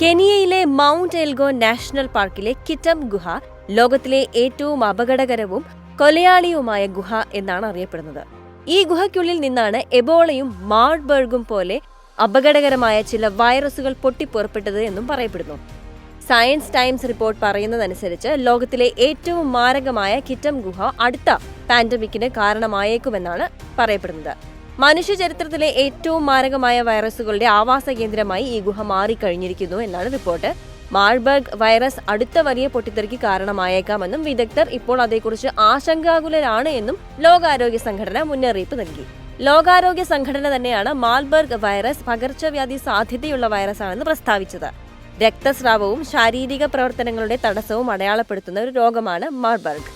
കെനിയയിലെ mount എൽഗോ national പാർക്കിലെ കിറ്റം ഗുഹ ലോകത്തിലെ ഏറ്റവും അപകടകരവും കൊലയാളിയുമായ ഗുഹ എന്നാണ് അറിയപ്പെടുന്നത്. ഈ ഗുഹയ്ക്കുള്ളിൽ നിന്നാണ് എബോളയും മാർബർഗും പോലെ അപകടകരമായ ചില വൈറസുകൾ പൊട്ടിപ്പുറപ്പെട്ടത് എന്നും പറയപ്പെടുന്നു. സയൻസ് ടൈംസ് റിപ്പോർട്ട് പറയുന്നതനുസരിച്ച് ലോകത്തിലെ ഏറ്റവും മാരകമായ കിറ്റം ഗുഹ അടുത്ത പാൻഡമിക്കിന് കാരണമായേക്കുമെന്നാണ് പറയപ്പെടുന്നത്. മനുഷ്യ ചരിത്രത്തിലെ ഏറ്റവും മാരകമായ വൈറസുകളുടെ ആവാസ കേന്ദ്രമായി ഈ ഗുഹ മാറിക്കഴിഞ്ഞിരിക്കുന്നു എന്നാണ് റിപ്പോർട്ട്. മാൾബർഗ് വൈറസ് അടുത്ത വലിയ പൊട്ടിത്തെറിക്ക് കാരണമായേക്കാമെന്നും വിദഗ്ധർ ഇപ്പോൾ അതേക്കുറിച്ച് ആശങ്കാകുലരാണ് എന്നും ലോകാരോഗ്യ സംഘടന മുന്നറിയിപ്പ് നൽകി. ലോകാരോഗ്യ സംഘടന തന്നെയാണ് മാൽബർഗ് വൈറസ് പകർച്ചവ്യാധി സാധ്യതയുള്ള വൈറസാണെന്ന് പ്രസ്താവിച്ചത്. രക്തസ്രാവവും ശാരീരിക പ്രവർത്തനങ്ങളുടെ തടസ്സവും അടയാളപ്പെടുത്തുന്ന ഒരു രോഗമാണ് മാർബർഗ്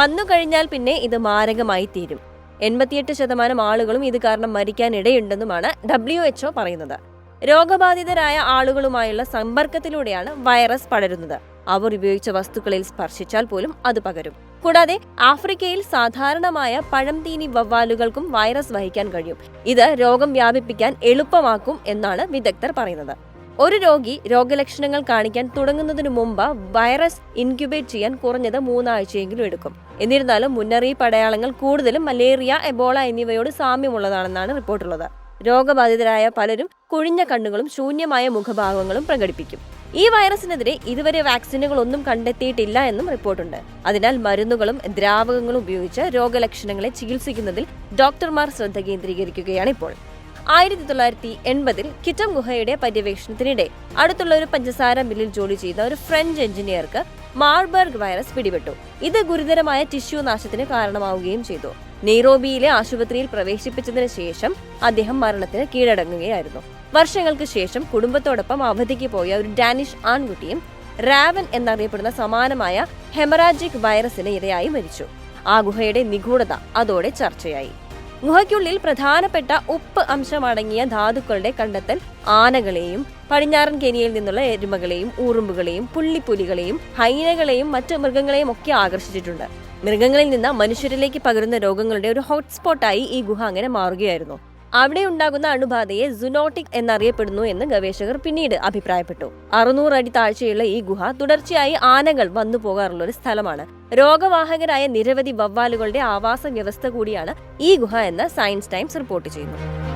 വന്നു കഴിഞ്ഞാൽ പിന്നെ ഇത് മാരകമായി തീരും. എൺപത്തിയെട്ട് ശതമാനം ആളുകളും ഇത് കാരണം മരിക്കാനിടയുണ്ടെന്നുമാണ് ഡബ്ല്യു എച്ച്ഒ പറയുന്നത്. രോഗബാധിതരായ ആളുകളുമായുള്ള സമ്പർക്കത്തിലൂടെയാണ് വൈറസ് പടരുന്നത്. അവർ ഉപയോഗിച്ച വസ്തുക്കളിൽ സ്പർശിച്ചാൽ പോലും അത് പകരും. കൂടാതെ ആഫ്രിക്കയിൽ സാധാരണമായ പഴംതീനി വവ്വാലുകൾക്കും വൈറസ് വഹിക്കാൻ കഴിയും. ഇത് രോഗം വ്യാപിപ്പിക്കാൻ എളുപ്പമാക്കും എന്നാണ് വിദഗ്ധർ പറയുന്നത്. ഒരു രോഗി രോഗലക്ഷണങ്ങൾ കാണിക്കാൻ തുടങ്ങുന്നതിന് മുമ്പ് വൈറസ് ഇൻക്യുബേറ്റ് ചെയ്യാൻ കുറഞ്ഞത് മൂന്നാഴ്ചയെങ്കിലും എടുക്കും. എന്നിരുന്നാലും മുന്നറിയിപ്പ് അടയാളങ്ങൾ കൂടുതലും മലേറിയ എബോള എന്നിവയോട് സാമ്യമുള്ളതാണെന്നാണ് റിപ്പോർട്ടുള്ളത്. രോഗബാധിതരായ പലരും കുഴിഞ്ഞ കണ്ണുകളും ശൂന്യമായ മുഖഭാവങ്ങളും പ്രകടിപ്പിക്കും. ഈ വൈറസിനെതിരെ ഇതുവരെ വാക്സിനുകളൊന്നും കണ്ടെത്തിയിട്ടില്ല എന്നും റിപ്പോർട്ടുണ്ട്. അതിനാൽ മരുന്നുകളും ദ്രാവകങ്ങളും ഉപയോഗിച്ച് രോഗലക്ഷണങ്ങളെ ചികിത്സിക്കുന്നതിൽ ഡോക്ടർമാർ ശ്രദ്ധ കേന്ദ്രീകരിക്കുകയാണ് ഇപ്പോൾ. ആയിരത്തി തൊള്ളായിരത്തി എൺപതിൽ കിറ്റം ഗുഹയുടെ പര്യവേഷണത്തിനിടെ അടുത്തുള്ള ഒരു പഞ്ചസാര മില്ലിൽ ജോലി ചെയ്ത ഒരു ഫ്രഞ്ച് എഞ്ചിനീയർക്ക് മാർബർഗ് വൈറസ് പിടിപെട്ടു. ഇത് ഗുരുതരമായ ടിഷ്യൂ നാശത്തിന് കാരണമാവുകയും ചെയ്തു. നെയ്റോബിയിലെ ആശുപത്രിയിൽ പ്രവേശിപ്പിച്ചതിന് ശേഷം അദ്ദേഹം മരണത്തിന് കീഴടങ്ങുകയായിരുന്നു. വർഷങ്ങൾക്ക് ശേഷം കുടുംബത്തോടൊപ്പം അവധിക്ക് പോയ ഒരു ഡാനിഷ് ആൺകുട്ടിയും റാവൻ എന്നറിയപ്പെടുന്ന സമാനമായ ഹെമറാജിക് വൈറസിന് ഇരയായി മരിച്ചു. ആ ഗുഹയുടെ നിഗൂഢത അതോടെ ചർച്ചയായി. ഗുഹയ്ക്കുള്ളിൽ പ്രധാനപ്പെട്ട ഉപ്പ് അംശമടങ്ങിയ ധാതുക്കളുടെ കണ്ടെത്തൽ ആനകളെയും പടിഞ്ഞാറൻ കെനിയയിൽ നിന്നുള്ള എരുമകളെയും ഊറുമ്പുകളെയും പുള്ളിപ്പുലികളെയും ഹൈനകളെയും മറ്റു മൃഗങ്ങളെയും ഒക്കെ ആകർഷിച്ചിട്ടുണ്ട്. മൃഗങ്ങളിൽ നിന്ന് മനുഷ്യരിലേക്ക് പകരുന്ന രോഗങ്ങളുടെ ഒരു ഹോട്ട്സ്പോട്ടായി ഈ ഗുഹ അങ്ങനെ മാറുകയായിരുന്നു. അവിടെ ഉണ്ടാകുന്ന അണുബാധയെ സുനോട്ടിക് എന്നറിയപ്പെടുന്നു എന്ന് ഗവേഷകർ പിന്നീട് അഭിപ്രായപ്പെട്ടു. അറുന്നൂറ് അടി താഴ്ചയുള്ള ഈ ഗുഹ തുടർച്ചയായി ആനകൾ വന്നു പോകാറുള്ള ഒരു സ്ഥലമാണ്. രോഗവാഹകരായ നിരവധി വവ്വാലുകളുടെ ആവാസ വ്യവസ്ഥ കൂടിയാണ് ഈ ഗുഹ എന്ന് സയൻസ് ടൈംസ് റിപ്പോർട്ട് ചെയ്യുന്നു.